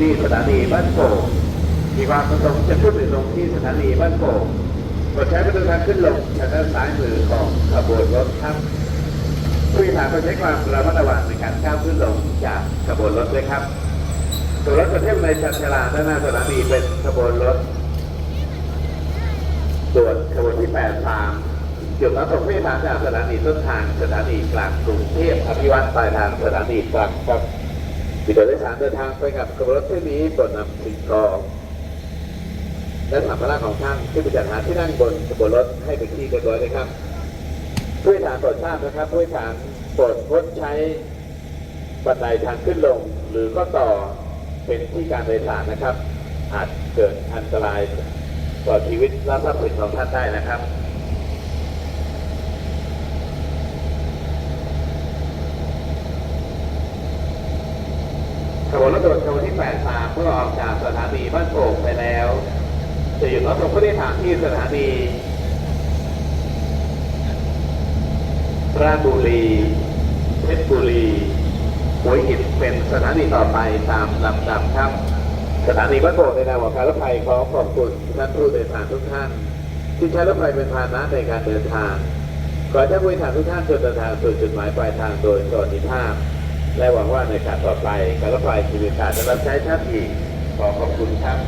นี่สถานีบ้านโป่งมีความประสงค์จะขึ้นหรือลงที่สถานีบ้านโป่งกดใช้ประตูทางขึ้นลงทางด้านซ้ายมือของขบวนรถครับผู้โดยสารต้องใช้ความระมัดระวังในการก้าวขึ้นลงจากขบวนรถด้วยครับตัวรถประเทศในชันชลาด้านหน้าสถานีเป็นขบวนรถส่วนขบวนที่ 83จุดรับส่งผู้โดยสารจากสถานีต้นทางสถานีกลางกรุงเทพอภิวัตปลายทางสถานีกลางครับ มีโดยสารเดินทางไปกับขบวนรถเที่ยวนี้บนนำสิ่งของและสัมภาระของท่านที่ไปจัดหาที่นั่งบนขบวนรถให้เป็นที่เรียบร้อยเลยครับผู้โดยสารโปรดทราบนะครับผู้โดยสารโปรดงดใช้บันไดทางขึ้นลง หรือก็ต่อเป็นที่การโดยสารนะครับ อาจเกิดอันตรายต่อชีวิตและทรัพย์สินของท่านได้นะครับ ขบวนรถด่วนขบวนที่ 83 เมื่อออกจากสถานีบ้านโป่งไปแล้ว จะหยุดรับส่งผู้โดยสารที่สถานีราชบุรีเพชรบุรีหัวหินเป็นสถานีต่อไปตามลำดับครับ สถานีบ้านโป่งในนามของการรถไฟขอขอบคุณท่านผู้โดยสารทุกท่าน ที่ใช้รถไฟเป็นพาหนะในการเดินทาง ขอให้ท่านผู้โดยสารทุกท่านจนเดินทางสู่จุดหมายปลายทางโดยสวัสดิภาพ และหวังว่าในการต่อไปการรถไฟจะมีกาสจะรับใช้ท่านอีกขอขอบคุณครับ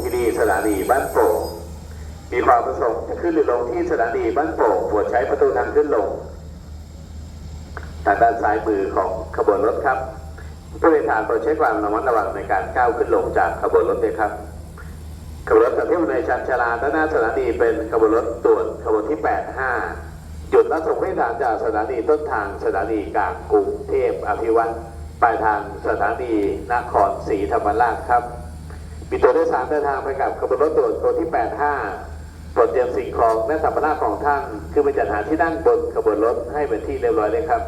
ที่นี่สถานีบ้านโป่งมีความประสงค์จะขึ้นหรือลงที่สถานีบ้านโป่งปรดใช้ประตูทางขึ้นลงทางด้านซ้ายมือของขบวนรถครับผู้โดยสารโปรดใช้ความระมัดระวังในการก้าวขึ้นลงจากขบวนรถด้วยครับขบวนรถจากที่ในชันชาลาด้านหน้าสถานีเป็นขบวนรถด่วนขบวนที่ 85 จุดรับส่งผู้โดยสารจากสถานีต้นทางสถานีกลางกรุงเทพอภิวัตรปลายทางสถานีนครศรีธรรมราชครับ มีตัวโดยสารเดินทางไปกับขบวนรถด่วนตัวที่ 85โปรดเตรียมสิ่งของและสัมภาระของท่าน คือไปจัดหาที่นั่งบนขบวนรถให้เป็นที่เรียบร้อยเลยครับ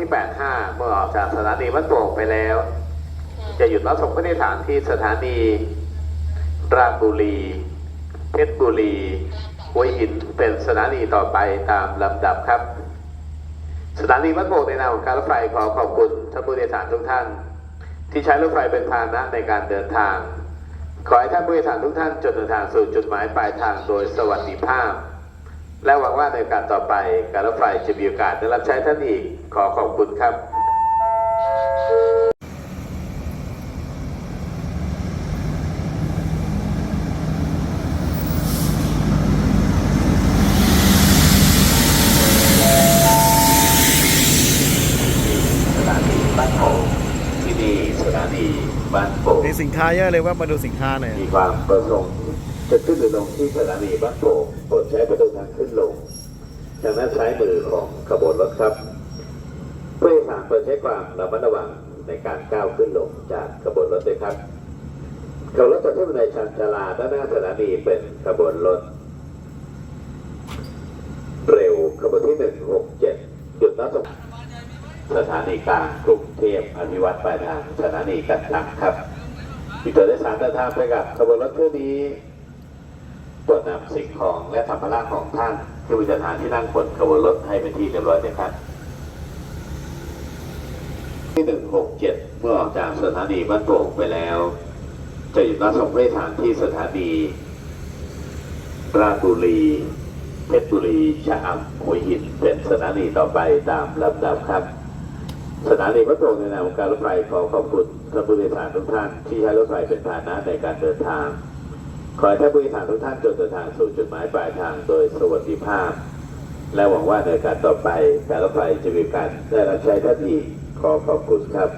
ที่ 85 เมื่อออกจากสถานีบ้านโป่งไปแล้ว จะหยุดรับส่งผู้โดยสารที่สถานีราชบุรี เพชรบุรีหัวหินเป็นสถานีต่อไปตามลำดับครับ สถานีบ้านโป่งในนามของการรถไฟขอขอบคุณท่านผู้โดยสารทุกท่าน ที่ใช้รถไฟเป็นพาหนะในการเดินทาง ขอให้ท่านผู้โดยสารทุกท่านจนเดินทางสู่จุดหมายปลายทางโดยสวัสดิภาพ และหวังว่าในโอการต่อไปการรถไฟจะมีโอกาสได้รับใช้ท่านอีก ขอขอบคุณครับสถานีบ้านโป่งที่นี่สถานีบ้านโป่งมีสินค้าเยอะเลยว่ามาดูสินค้าหน่อยมีความประสงค์ จะขึ้นหรือลงที่สถานีบ้านโป่งโปรดใช้ประตูทางขึ้นลงทางด้านซ้ายมือของขบวนรถครับผู้โดยสารโปรดใช้ความระมัดระวังในการก้าวขึ้นลงจากขบวนรถด้วยครับขบวนรถจะขึ้นบันชันชาลาด้านหน้าสถานีเป็นขบวนรถ เร็วขบวนที่หนึ่งหกเจ็ดหยุดรับส่งสถานีกลางกรุงเทพอภิวัตปลายทางสถานีกันตังครับมีตัวโดยสารเดินทางไปกับขบวนรถเที่ยวนี้ ตรวจนำสิ่งของและสัมภาระของท่านที่บริจาคที่นั่งบนขบวนรถให้เป็นที่เรียบร้อยนะครับที่หนึ่งหกเจ็ดเมื่อออกจากสถานีบ้านโป่งไปแล้ว จะหยุดรับส่งผู้โดยสารที่สถานีราชบุรีเพชรบุรีชะอำหัวหินเป็นสถานีต่อไปตามลำดับครับสถานีพระโป่งในนามของการรถไฟขอขอบคุณท่านผู้โดยสารทุกท่านที่ใช้รถไฟเป็นพาหนะในการเดินทาง ขอให้ท่านผู้โดยสารทุกท่านจนเดินทางสู่จุดหมายปลายทางโดยสวัสดิภาพ และหวังว่าในการต่อไปการรถไฟจะมีการได้รับใช้ท่านอีกขอขอบคุณครับ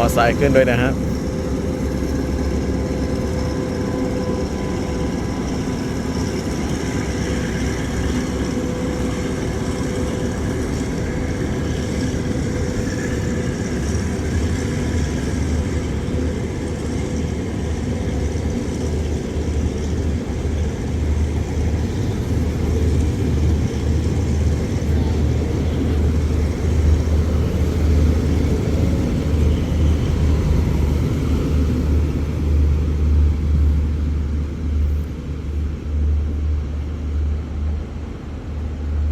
มอไซค์ขึ้นด้วยนะครับ